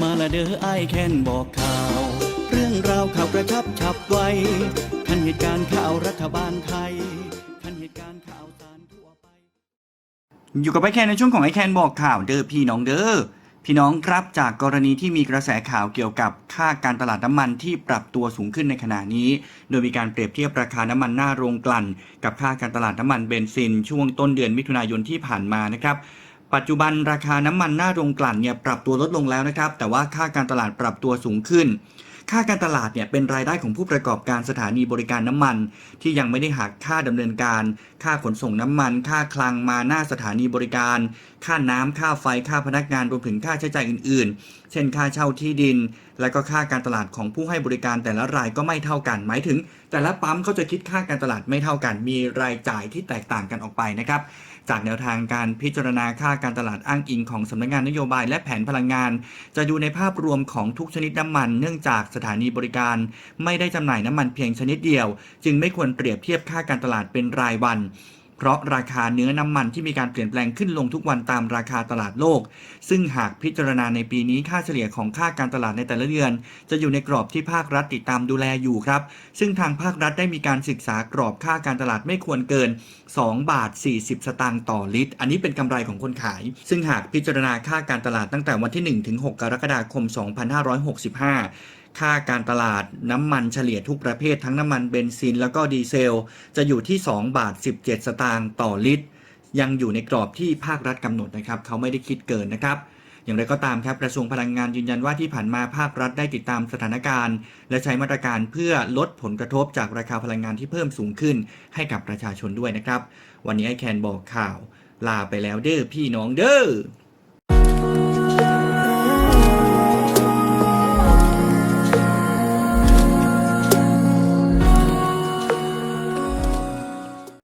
มาละเด้อไอายแค้นบอกข่าว เรื่องราวข่าวกระชับฉับไวทันเหตุการณ์ข่าวรัฐบาลไทยทันเหตุการณ์ข่าวสารทั่วไป อยู่กับไอแคนในช่วงของไอแคนบอกข่าวเด้อพี่น้องเด้อพี่น้องครับจากกรณีที่มีกระแสข่าวเกี่ยวกับค่าการตลาดน้ำมันที่ปรับตัวสูงขึ้นในขณะนี้ โดยมีการเปรียบเทียบราคาน้ำมันหน้าโรงกลั่น กับค่าการตลาดน้ำมันเบนซิน ช่วงต้นเดือนมิถุนายนที่ผ่านมานะครับ ปัจจุบันราคาน้ำมันหน้าโรงกลั่นเนี่ยปรับตัวลดลงแล้วนะครับ แต่ว่าค่าการตลาดปรับตัวสูงขึ้น ค่าการตลาดเนี่ยเป็นรายได้ของผู้ประกอบการสถานีบริการน้ำมัน ที่ยังไม่ได้หักค่าดำเนินการ ค่าขนส่งน้ำมัน ค่าคลังมาหน้าสถานีบริการ ค่าน้ำค่าไฟค่าพนักงานรวมถึงค่าใช้จ่ายอื่น ๆ เช่นค่าเช่าที่ดิน และก็ค่าการตลาดของผู้ให้บริการแต่ละรายก็ไม่เท่ากัน หมายถึง แต่ละปั๊มเขาจะคิดค่าการตลาดไม่เท่ากัน มีรายจ่ายที่แตกต่างกันออกไปนะครับจากแนวทางการพิจารณาค่าการตลาดอ้างอิงของสำนักงานนโยบายและแผนพลังงาน จะดูในภาพรวมของทุกชนิดน้ำมัน เนื่องจากสถานีบริการ ไม่ได้จำหน่ายน้ำมันเพียงชนิดเดียว จึงไม่ควรเปรียบเทียบค่าการตลาดเป็นรายวันเพราะราคาเนื้อน้ำมันที่มีการเปลี่ยนแปลงขึ้นลงทุกวันตามราคาตลาดโลก ซึ่งหากพิจารณาในปีนี้ค่าเฉลี่ยของค่าการตลาดในแต่ละเดือน จะอยู่ในกรอบที่ภาครัฐติดตามดูแลอยู่ครับ ซึ่งทางภาครัฐได้มีการศึกษากรอบค่าการตลาดไม่ควรเกิน 2 บาท 40 สตางค์ต่อลิตร อันนี้เป็นกำไรของคนขาย ซึ่งหากพิจารณาค่าการตลาดตั้งแต่วันที่ 1 ถึง 6 กรกฎาคม 2565 ค่าการตลาดน้ำมันเฉลี่ยทุกประเภททั้งน้ำมันเบนซินแล้วก็ดีเซล จะอยู่ที่ 2 บาท 17 สตางค์ต่อลิตร ยังอยู่ในกรอบที่ภาครัฐกำหนดนะครับ เขาไม่ได้คิดเกินนะครับอย่างไรก็ตามครับกระทรวงพลังงานยืนยันว่าที่ผ่านมาภาครัฐได้ติดตามสถานการณ์ และใช้มาตรการเพื่อลดผลกระทบจากราคาพลังงานที่เพิ่มสูงขึ้นให้กับประชาชนด้วยนะครับ วันนี้ไอแคนบอกข่าว ลาไปแล้วเด้อพี่น้องเด้อ